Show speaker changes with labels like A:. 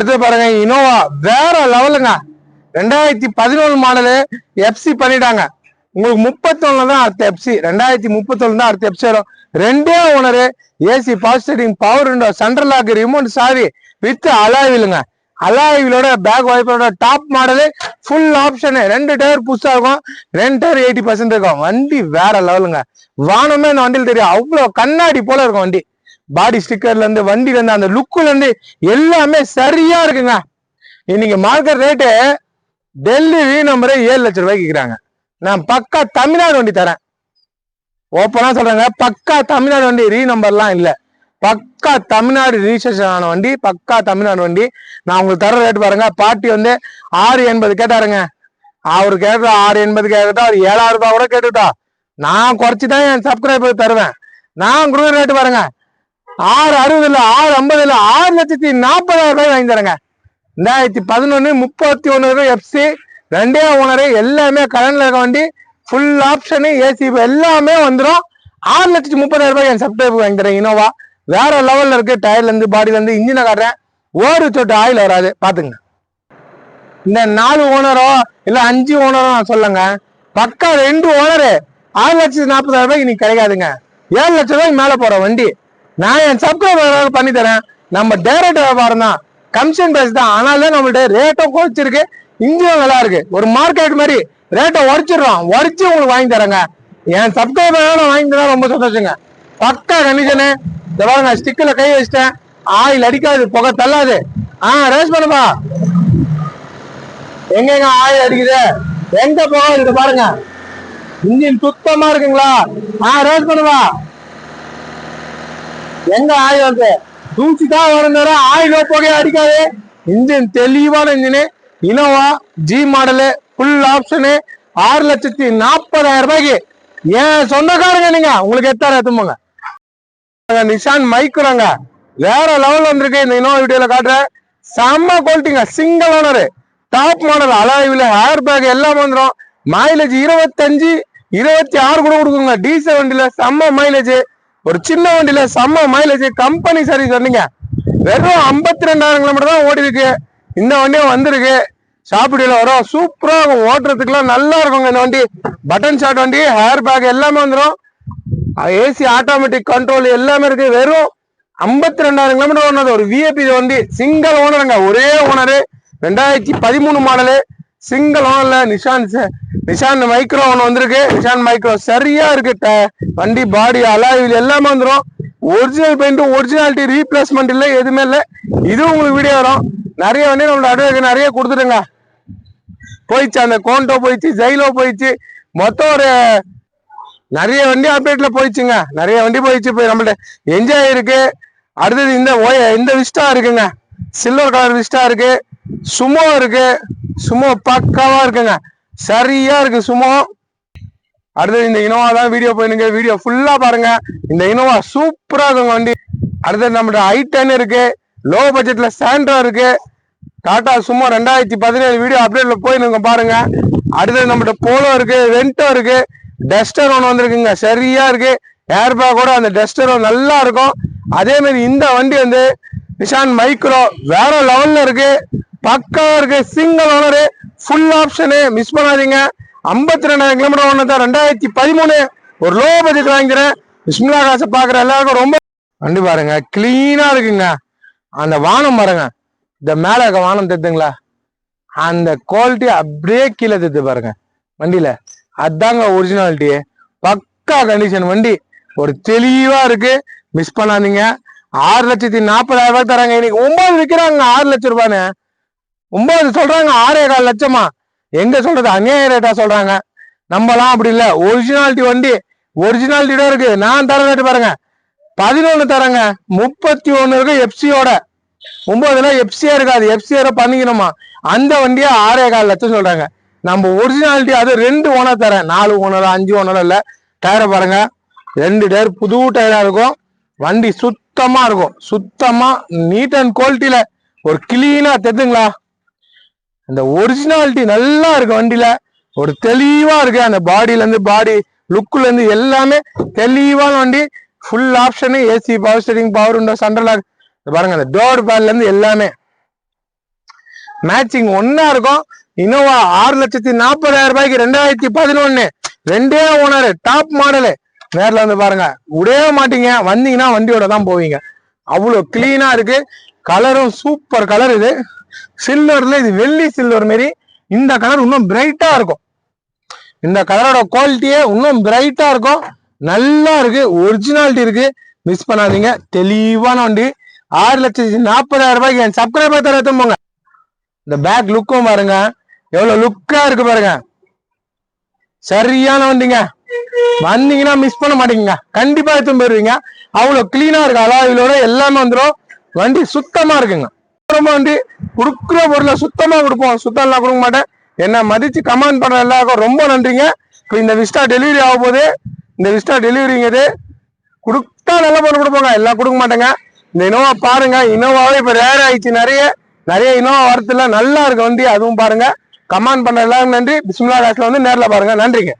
A: அடுத்து பாருங்க இனோவா வேற லெவலுங்க ரெண்டாயிரத்தி பதினொன்று மாடலு எஃப்சி பண்ணிட்டாங்க. உங்களுக்கு முப்பத்தொன்னு தான் அடுத்த எஃப்சி ரெண்டாயிரத்தி முப்பத்தொன்னு தான் அடுத்த எஃப்சி வரும். ரெண்டே owner AC power steering power window central lock remote சாவி வித் அலாய்விலுங்க அலாய்விலோட பேக் வைப்பரோட டாப் மாடலு ஃபுல் ஆப்ஷனு ரெண்டு டயர் புதுசாக இருக்கும். ரெண்டு டயர் எயிட்டி பர்சன்ட் இருக்கும். வண்டி வேற லெவலுங்க வானமே இந்த வண்டியில் தெரியும். அவ்வளோ கண்ணாடி போல இருக்கும் வண்டி. பாடி ஸ்டிக்கர்ல இருந்து வண்டில இருந்து அந்த லுக்குல இருந்து எல்லாமே சரியா இருக்குங்க. இன்னைக்கு மார்க்கெட் ரேட்டு டெல்லி வி நம்பரே ஏழு லட்சம் ரூபாய்க்கு இருக்கிறாங்க நான் பக்கா தமிழ்நாடு வண்டி தரேன். ஓப்பனா சொல்றாங்க. பக்கா தமிழ்நாடு வண்டி ரீ நம்பர்லாம் இல்ல. பக்கா தமிழ்நாடு ரிஜிஸ்ட்ரேஷன் ஆன வண்டி பக்கா தமிழ்நாடு வண்டி. நான் உங்களுக்கு தர ரேட் பாருங்க. பாட்டி வந்து ஆறு எண்பது கேட்டாருங்க. அவரு கேட்ட ஆறு எண்பது கேட்டா அவர் ஏழாயிரம் ரூபாய் கூட கேட்டுட்டா. நான் குறைச்சி தான் என் சப்ஸ்கிரைபர் தருவேன். நான் கொடுக்குற ரேட்டு பாருங்க. ஆறு அறுபது இல்லை ஆறு ஐம்பது இல்லை ஆறு லட்சத்தி நாற்பதாயிரம் ரூபாய் வாங்கி தரேங்க. ரெண்டாயிரத்தி பதினொன்று முப்பத்தி ஒன்று எஃப்சி ரெண்டே ஓனரு எல்லாமே கடனில் இருக்க வண்டி ஃபுல் ஆப்ஷனு ஏசி எல்லாமே வந்துடும் ஆறு லட்சத்தி முப்பதாயிரம் ரூபாய் என் சப்ஸ்கிரைபர் வாங்கி தரேன் இனோவா வேற லெவல்ல இருக்கு டயர்லேருந்து பாடியிலேருந்து இன்ஜினை காட்டுறேன். ஓடு சொட்டு ஆயில் வராது பாத்துங்க இந்த நாலு ஓனரோ இல்லை அஞ்சு ஓனரோ நான் சொல்லுங்க. பக்கா ரெண்டு ஓனரு ஆறு லட்சத்தி நாற்பதாயிரம் ரூபாய்க்கு இன்னைக்கு கிடைக்காதுங்க. ஏழு லட்சம் ரூபாய்க்கு மேலே போகிறோம் வண்டி. நான் என் சப்ஸ்கிரைபர் பண்ணி தரேன். நம்ம டைரக்ட் வியாபாரம் தான். கமிஷன் பேஸ் தான். ஆனாலும் நம்மள்ட்ட ரேட்டும் குறைச்சிருக்கு. இங்கேயும் நல்லா இருக்கு. ஒரு மார்க்கெட் மாதிரி ரேட்டை உடச்சிடுறோம். உடச்சி உங்களுக்கு வாங்கி தரேங்க. என் சப்ஸ்கிரைபர் வாங்கி தரா ரொம்ப சந்தோஷங்க. பக்கா கண்டிஷனு இந்த பாருங்க ஸ்டிக்கில் கை வச்சிட்டேன். ஆயில் அடிக்காது புகை தள்ளாது. ஆ ரேஸ் பண்ணுப்பா. எங்கெங்க ஆயில் அடிக்குது? எங்க போக இருக்கு பாருங்க. இன்ஜின் சுத்தமா இருக்குங்களா? ஆ ரேஸ் பண்ணுவா எங்க ஆயில் வந்து? தூசி தான் வரும் ஆயிலோ புகையோ அடிக்காது. இன்ஜின் தெளிவான engine Innova G model full option ஆறு லட்சத்தி நாற்பதாயிரம் ரூபாய்க்கு. ஏன் சொந்தக்காரங்க நீங்க? உங்களுக்கு எத்தாயிரம் எத்தும்போங்க நிஷான் மைக்ரோங்க வேற லெவல் வந்திருக்கு இந்த இனோவா வீடியோல காட்டுறேன். செம்ம குவாலிட்டிங்க single owner top model alloy wheel airbag எல்லாம் வந்துடும் மைலேஜ் இருபத்தஞ்சு இருபத்தி ஆறு கூட கொடுக்குங்க. டீசல் வண்டியில செம்ம மைலேஜ் ஒரு சின்ன வண்டியில செம்ம மைலேஜ் கம்பெனி சர்வீஸ் சொன்னீங்க. வெறும் ஐம்பத்தி ரெண்டாயிரம் கிலோமீட்டர் தான் ஓடி இருக்கு இந்த வண்டியும் வந்திருக்கு. ஷாப்பிடியில வரும். சூப்பரா இருக்கும். ஓட்டுறதுக்குலாம் நல்லா இருக்குங்க இந்த வண்டி. பட்டன் ஷாட் வண்டி ஹேர் பேக் எல்லாமே வந்துடும் ஏசி ஆட்டோமேட்டிக் கண்ட்ரோல் எல்லாமே இருக்கு. வெறும் ஐம்பத்தி ரெண்டாயிரம் கிலோமீட்டர் ஓடுனது. ஒரு விஏபி வண்டி. சிங்கிள் ஓனருங்க ஒரே ஓனரு ரெண்டாயிரத்தி பதிமூணு மாடலு சிங்கிள் இல்லை நிஷான் நிஷான் மைக்ரோ ஒன்று வந்திருக்கு. நிஷான் மைக்ரோ சரியா இருக்கு வண்டி பாடி அலாயில் எல்லாமே வந்துடும் ஒரிஜினல் பெயிண்ட் ஒரிஜினாலிட்டி ரீப்ளேஸ்மெண்ட் இல்லை எதுவுமே இல்லை. இது உங்களுக்கு வீடியோ வரும். நிறைய வண்டி நம்மளோட அட்வைஸ் நிறைய கொடுத்துருங்க போயிடுச்சு அந்த கோண்டோ போயிடுச்சு ஜெயிலோ போயிடுச்சு. மொத்தம் ஒரு நிறைய வண்டி அப்டேட்ல போயிடுச்சுங்க. நிறைய வண்டி போயிடுச்சு. போய் நம்மள்ட்ட என்ஜாய் இருக்கு. அடுத்தது இந்த ஓய இந்த விஸ்டா இருக்குங்க. சில்வர் கலர் விஸ்டா இருக்கு. சுமோ இருக்கு. சும்மா பக்காவா இருக்குங்க. சரியா இருக்கு சும்மா. அடுத்தது இந்த இனோவா தான் வீடியோ போயினுங்க. வீடியோ ஃபுல்லா பாருங்க. இந்த இனோவா சூப்பரா இருக்குங்க வண்டி. அடுத்தது நம்மளோட ஐ டென் இருக்கு. லோ பட்ஜெட்ல சாண்ட்ரா இருக்கு. டாடா சும்மா ரெண்டாயிரத்தி பதினேழு வீடியோ அப்டேட்ல போயினுங்க பாருங்க. அடுத்தது நம்மகிட்ட போலோ இருக்கு ரெண்டோ இருக்கு. டஸ்டர் ஒன்று வந்திருக்குங்க. சரியா இருக்கு. ஏர் கூட அந்த டஸ்டர் நல்லா இருக்கும். அதே மாதிரி இந்த வண்டி வந்து நிஷான் மைக்ரோ வேற லெவல்ல இருக்கு. பக்கா இருக்கு. Single owner full option miss பண்ணாதீங்க. ஐம்பத்தி ரெண்டாயிரம் கிலோமீட்டர் ஓனர் தான். ரெண்டாயிரத்தி பதிமூணு ஒரு லோ பட்ஜெட் வாங்கிக்கிறேன். பிஸ்மிலா காசை பாக்குற எல்லாருக்கும் ரொம்ப வண்டி பாருங்க. கிளீனா இருக்குங்க. அந்த வானம் பாருங்க. இந்த மேல இருக்க வானம் தத்துங்களா அந்த குவாலிட்டி அப்படியே கீழே தத்து பாருங்க. வண்டியில. அதாங்க ஒரிஜினாலிட்டி பக்கா கண்டிஷன் வண்டி. ஒரு தெளிவா இருக்கு. மிஸ் பண்ணாதீங்க. ஆறு லட்சத்தி நாற்பதாயிரம் ரூபாய் தராங்க. இன்னைக்கு ஒன்பது விற்கிறாங்க ஆறு லட்சம் ரூபான்னு. ஒன்பது சொல்றாங்க ஆறே கால் லட்சமா. எங்க சொல்றது? அநியாய ரேட்டா சொல்றாங்க. நம்மலாம் அப்படி இல்ல. ஒரிஜினாலிட்டி வண்டி ஒரிஜினாலிட்டியோட இருக்கு. நான் தர ரேட்டு பாருங்க. பதினொன்னு தரேங்க. முப்பத்தி ஒன்று இருக்கு எப்சியோட ஒன்பதுல எப்சியா இருக்காது. எப்சியோட பண்ணிக்கணுமா? அந்த வண்டியை ஆறே கால் லட்சம் சொல்றாங்க. நம்ம ஒரிஜினாலிட்டி அது ரெண்டு ஓனர் தரேன். நாலு ஓனர் அஞ்சு ஓனர் இல்ல. டயரை பாருங்க. ரெண்டு டயர் புது டயரா இருக்கும். வண்டி சுத்தமா இருக்கும். சுத்தமா நீட் அண்ட் குவாலிட்டியில ஒரு கிளீனா தெரியுதுங்களா இந்த ஒரிஜினாலிட்டி நல்லா இருக்கு வண்டியில. ஒரு தெளிவா இருக்கு. அந்த பாடியில இருந்து பாடி லுக்ல இருந்து எல்லாமே தெளிவான வண்டி. Full option AC power steering power window central பாருங்க அந்த டோர் பேர்ல இருந்து எல்லாமே. மேட்சிங் ஒன்னா இருக்கும். இனோவா ஆறு லட்சத்தி நாற்பதாயிரம் ரூபாய்க்கு ரெண்டாயிரத்தி பதினொன்னு. ரெண்டே ஓனர் டாப் மாடலு நேர்ல வந்து பாருங்க விடவே மாட்டீங்க. வந்தீங்கன்னா வண்டியோட தான் போவீங்க. அவ்வளோ கிளீனா இருக்கு. கலரும் சூப்பர் கலர் இது. சில்வர்ல இது வெள்ளி சில்வர் மாரி இந்த கலர் இன்னும் பிரைட்டா இருக்கும். இந்த கலரோட குவாலிட்டியே இன்னும் பிரைட்டா இருக்கும். நல்லா இருக்கு ஒரிஜினாலிட்டி இருக்கு. மிஸ் பண்ணாதீங்க தெளிவான வண்டி ஆறு லட்சத்தி நாற்பதாயிரம் ரூபாய்க்கு என் சப்ஸ்கிரைபர் தர எடுத்துன்னு போங்க. இந்த பேக் லுக்கும் பாருங்க எவ்வளவு லுக்கா இருக்கு பாருங்க. சரியான வண்டிங்க வந்தீங்கன்னா மிஸ் பண்ண மாட்டீங்க கண்டிப்பா எடுத்துன்னு போயிருவீங்க. அவ்வளவு கிளீனா இருக்கு அலாவிலோட எல்லாமே வந்துடும் வண்டி சுத்தமா இருக்குங்க. அப்புறமா வந்து கொடுக்குற பொருளை சுத்தமா கொடுப்போம். சுத்தம் எல்லாம் கொடுக்க மாட்டேன். என்ன மதிச்சு கமெண்ட் பண்ண எல்லாருக்கும் ரொம்ப நன்றிங்க. இப்போ இந்த விஸ்டா டெலிவரி ஆக போகுது. இந்த விஸ்டா டெலிவரிங்கிறது கொடுத்தா நல்ல பொருள் கொடுப்போங்க. எல்லாம் கொடுக்க மாட்டேங்க. இந்த இனோவா பாருங்க. இனோவாவே இப்ப ரேர் ஆயிடுச்சு நிறைய. நிறைய இனோவா வரத்துல நல்லா இருக்கு வண்டி. அதுவும் பாருங்க. கமெண்ட் பண்ண எல்லாரும் நன்றி. பிஸ்மிலா ராஸ்ல வந்து நேரில் பாருங்க. நன்றிங்க.